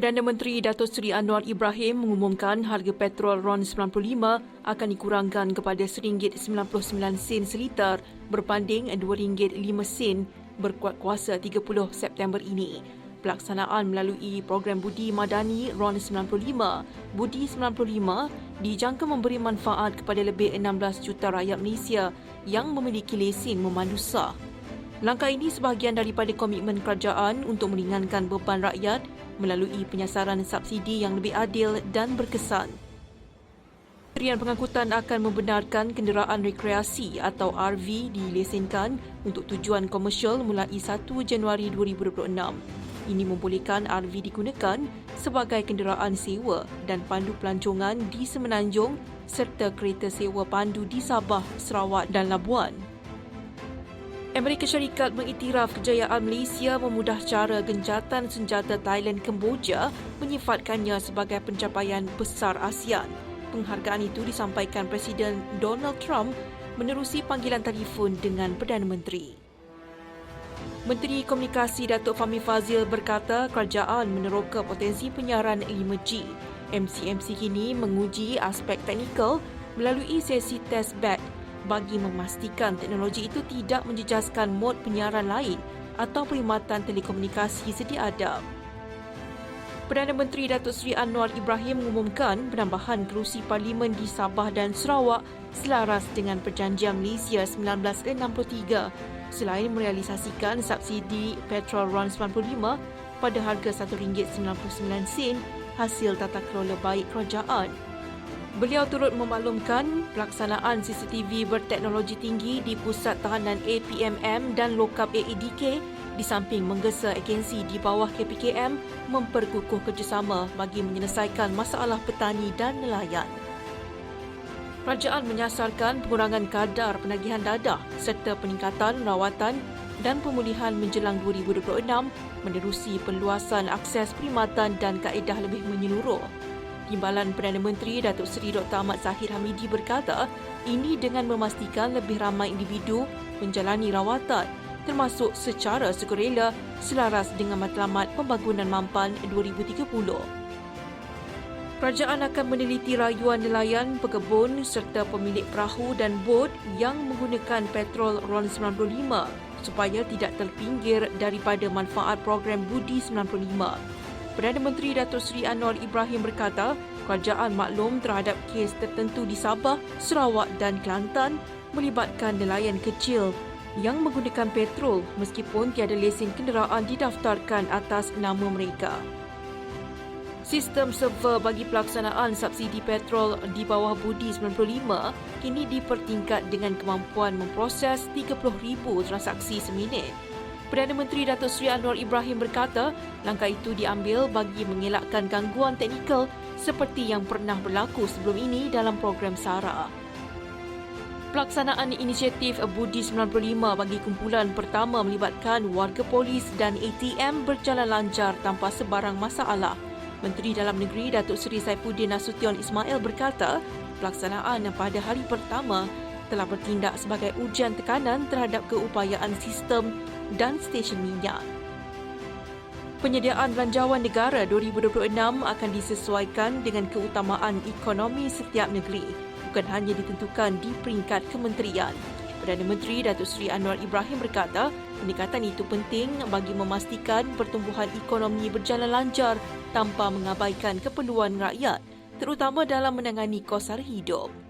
Perdana Menteri Datuk Seri Anwar Ibrahim mengumumkan harga petrol RON 95 akan dikurangkan kepada RM1.99 seliter berbanding RM2.05 berkuat kuasa 30 September ini. Pelaksanaan melalui program Budi Madani RON 95, Budi 95 dijangka memberi manfaat kepada lebih 16 juta rakyat Malaysia yang memiliki lesen memandu sah. Langkah ini sebahagian daripada komitmen kerajaan untuk meringankan beban rakyat melalui penyasaran subsidi yang lebih adil dan berkesan. Kementerian Pengangkutan akan membenarkan kenderaan rekreasi atau RV dilesenkan untuk tujuan komersial mulai 1 Januari 2026. Ini membolehkan RV digunakan sebagai kenderaan sewa dan pandu pelancongan di Semenanjung serta kereta sewa pandu di Sabah, Sarawak dan Labuan. Amerika Syarikat mengiktiraf kejayaan Malaysia memudah cara gencatan senjata Thailand Kemboja menyifatkannya sebagai pencapaian besar ASEAN. Penghargaan itu disampaikan Presiden Donald Trump menerusi panggilan telefon dengan Perdana Menteri. Menteri Komunikasi Datuk Fahmi Fazil berkata kerajaan meneroka potensi penyiaran 5G. MCMC kini menguji aspek teknikal melalui sesi test bed bagi memastikan teknologi itu tidak menjejaskan mod penyiaran lain atau perkhidmatan telekomunikasi sedia ada. Perdana Menteri Datuk Seri Anwar Ibrahim mengumumkan penambahan kerusi parlimen di Sabah dan Sarawak selaras dengan perjanjian Malaysia 1963 selain merealisasikan subsidi petrol RON 95 pada harga RM1.99 hasil tata kelola baik kerajaan. Beliau turut memaklumkan pelaksanaan CCTV berteknologi tinggi di Pusat Tahanan APMM dan Lokap AEDK di samping menggesa agensi di bawah KPKM memperkukuh kerjasama bagi menyelesaikan masalah petani dan nelayan. Kerajaan menyasarkan pengurangan kadar penagihan dadah serta peningkatan rawatan dan pemulihan menjelang 2026 menerusi perluasan akses perkhidmatan dan kaedah lebih menyeluruh. Timbalan Perdana Menteri Datuk Seri Dr. Ahmad Zahid Hamidi berkata, ini dengan memastikan lebih ramai individu menjalani rawatan termasuk secara sukarela selaras dengan matlamat pembangunan mampan 2030. Kerajaan akan meneliti rayuan nelayan, pekebun serta pemilik perahu dan bot yang menggunakan petrol RON 95 supaya tidak terpinggir daripada manfaat program Budi 95. Perdana Menteri Datuk Seri Anwar Ibrahim berkata, kerajaan maklum terhadap kes tertentu di Sabah, Sarawak dan Kelantan melibatkan nelayan kecil yang menggunakan petrol meskipun tiada lesen kenderaan didaftarkan atas nama mereka. Sistem server bagi pelaksanaan subsidi petrol di bawah Budi 95 kini dipertingkat dengan kemampuan memproses 30,000 transaksi seminit. Perdana Menteri Datuk Seri Anwar Ibrahim berkata, langkah itu diambil bagi mengelakkan gangguan teknikal seperti yang pernah berlaku sebelum ini dalam program SARA. Pelaksanaan inisiatif Budi 95 bagi kumpulan pertama melibatkan warga polis dan ATM berjalan lancar tanpa sebarang masalah. Menteri Dalam Negeri Datuk Seri Saifuddin Nasution Ismail berkata, pelaksanaan pada hari pertama telah bertindak sebagai ujian tekanan terhadap keupayaan sistem dan stesen minyak. Penyediaan ranjauan negara 2026 akan disesuaikan dengan keutamaan ekonomi setiap negeri, bukan hanya ditentukan di peringkat kementerian. Perdana Menteri Datuk Seri Anwar Ibrahim berkata, peningkatan itu penting bagi memastikan pertumbuhan ekonomi berjalan lancar tanpa mengabaikan keperluan rakyat, terutama dalam menangani kos hidup.